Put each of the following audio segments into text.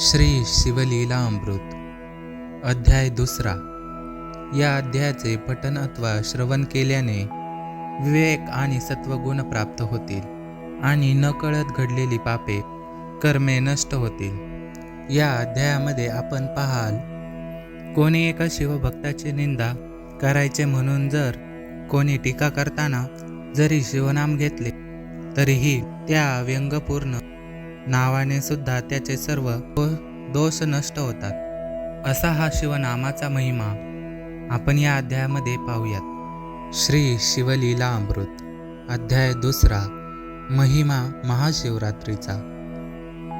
श्री शिवलीला अमृत अध्याय दुसरा. या अध्यायाचे पठन अथवा श्रवण केल्याने विवेक आणि सत्वगुण प्राप्त होतील आणि नकळत घडलेली पापे कर्मे नष्ट होतील. या अध्यायामध्ये आपण पाहाल कोणी एका शिवभक्ताची निंदा करायचे म्हणून जर कोणी टीका करताना जरी शिवनाम घेतले तरीही त्या व्यंगपूर्ण नावाने सुद्धा त्याचे सर्व दोष नष्ट होतात. असा हा शिवनामाचा महिमा आपण या अध्यायामध्ये पाहूयात. श्री शिवलीला अमृत अध्याय दुसरा महिमा महाशिवरात्रीचा.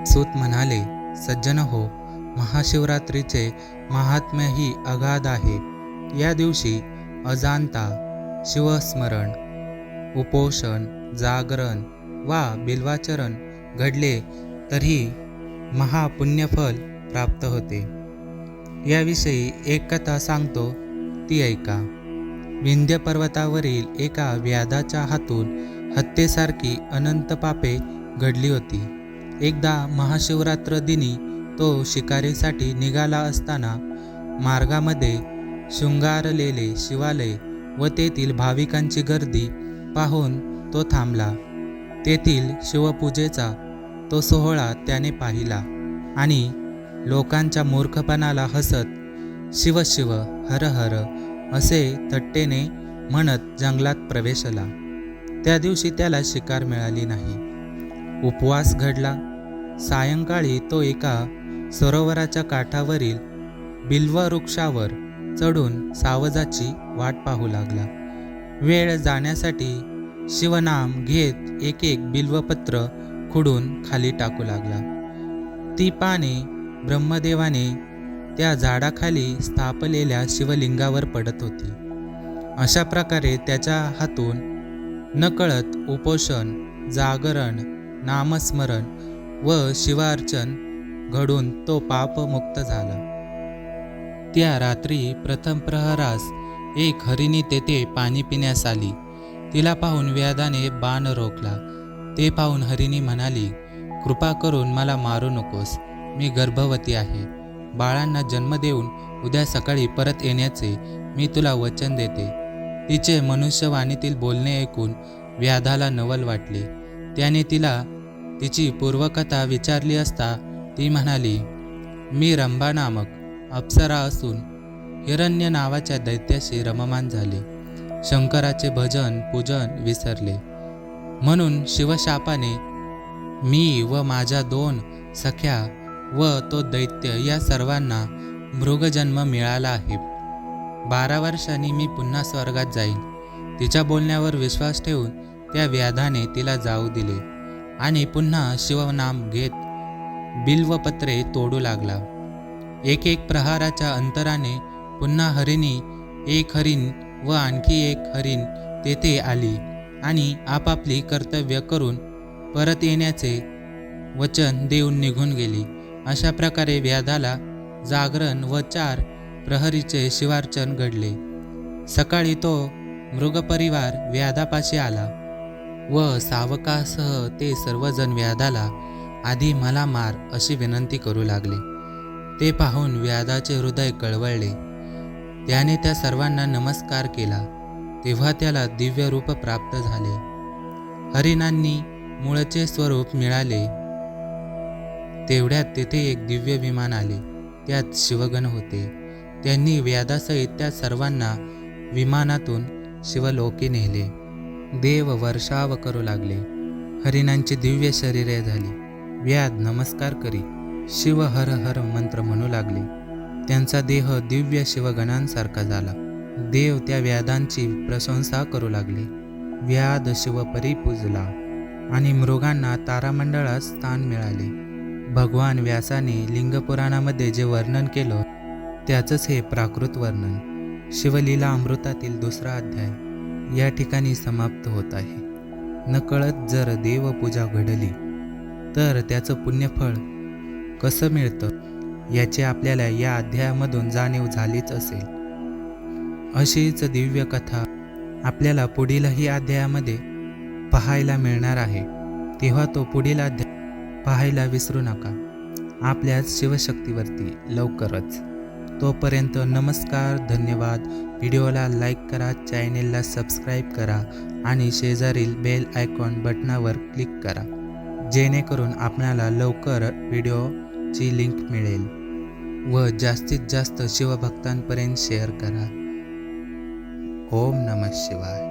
सूत म्हणाले सज्जन हो महाशिवरात्रीचे महात्म्यही अगाध आहे. या दिवशी अजांता शिवस्मरण उपोषण जागरण वा बिल्वाचरण घडले तरी महापुण्यफल प्राप्त होते. याविषयी एक कथा सांगतो ती ऐका. विंध्य पर्वतावरील एका व्याधाच्या हातून हत्येसारखी अनंत पापे घडली होती. एकदा महाशिवरात्र दिनी तो शिकारीसाठी निघाला असताना मार्गामध्ये शृंगारलेले शिवालय व तेथील भाविकांची गर्दी पाहून तो थांबला. तेथील शिवपूजेचा तो सोहळा त्याने पाहिला आणि लोकांच्या मूर्खपणाला हसत शिव शिव हर हर असे थट्टेने म्हणत जंगलात प्रवेशला. त्या दिवशी त्याला शिकार मिळाली नाही. उपवास घडला. सायंकाळी तो एका सरोवराच्या काठावरील बिल्ववृक्षावर चढून सावजाची वाट पाहू लागला. वेळ जाण्यासाठी शिवनाम घेत एक एक बिल्वपत्र खुडून खाली टाकू लागला. ती पाने ब्रह्मदेवाने त्या झाडाखाली स्थापलेल्या शिवलिंगावर पडत होती. अशा प्रकारे त्याच्या हातून नकळत उपोषण जागरण नामस्मरण व शिवार्चन घडून तो पापमुक्त झाला. त्या रात्री प्रथम प्रहरास एक हरिणी तेथे पाणी पिण्यास आली. तिला पाहून व्याधाने बाण रोखला. ते पाहून हरिणी म्हणाली कृपा करून मला मारू नकोस. मी गर्भवती आहे. बाळांना जन्म देऊन उद्या सकाळी परत येण्याचे मी तुला वचन देते. तिचे मनुष्यवाणीतील बोलणे ऐकून व्याधाला नवल वाटले. त्याने तिला तिची पूर्वकथा विचारली असता ती म्हणाली मी रंभा नामक अप्सरा असून हिरण्य नावाच्या दैत्याशी रममान झाले. शंकराचे भजन पूजन विसरले. म्हणून शिवशापाने मी व माझ्या दोन सख्या व तो दैत्य या सर्वांना मृगजन्म मिळाला आहे. बारा वर्षांनी मी पुन्हा स्वर्गात जाईन. तिच्या बोलण्यावर विश्वास ठेवून त्या व्याधाने तिला जाऊ दिले आणि पुन्हा शिवनाम घेत बिल्वपत्रे तोडू लागला. एक एक प्रहाराच्या अंतराने पुन्हा हरिणी एक हरिण व आणखी एक हरिण तेथे आली. आणि आपापली कर्तव्य करून परत येण्याचे वचन देऊन निघून गेली. अशा प्रकारे व्याधाला जागरण व चार प्रहरीचे शिवार्चन घडले. सकाळी तो मृगपरिवार व्याधापाशी आला व सावकासह ते सर्वजण व्याधाला आधी मला मार अशी विनंती करू लागले. ते पाहून व्याधाचे हृदय कळवळले. त्याने त्या सर्वांना नमस्कार केला. तेव्हा त्याला दिव्य रूप प्राप्त झाले. हरिणांनी मूळचे स्वरूप मिळाले. तेवढ्यात तेथे एक दिव्य विमान आले. त्यात शिवगण होते. त्यांनी व्याधासहित त्या सर्वांना विमानातून शिवलोकी नेले. देव वर्षाव करू लागले. हरिणांची दिव्य शरीरे झाली. व्याध नमस्कार करी. शिव हर हर मंत्र म्हणू लागले. त्यांचा देह दिव्य शिवगणांसारखा झाला. देव त्या व्याधांची प्रशंसा करू लागले. व्याध शिवपरी पूजला आणि मृगांना तारामंडळात स्थान मिळाले. भगवान व्यासाने लिंगपुराणामध्ये जे वर्णन केलं त्याचंच हे प्राकृत वर्णन. शिवलीला अमृतातील दुसरा अध्याय या ठिकाणी समाप्त होत आहे. नकळत जर देवपूजा घडली तर त्याचं पुण्यफळ कसं मिळतं याची आपल्याला या अध्यायामधून जाणीव झालीच असेल. अशीच दिव्य कथा आपल्याला पुढीलही अध्यायामध्ये पाहायला मिळणार आहे. तेव्हा तो पुढील अध्याय पाहायला विसरू नका. आपल्याच शिवशक्तीवरती लवकरच. तोपर्यंत नमस्कार धन्यवाद. व्हिडिओला लाईक करा चॅनेलला सबस्क्राईब करा आणि शेजारील बेल आयकॉन बटनावर क्लिक करा. जेणेकरून आपल्याला लवकर व्हिडिओची लिंक मिळेल. व जास्तीत जास्त शिवभक्तांपर्यंत शेअर करा. ఓం నమ శివాయ.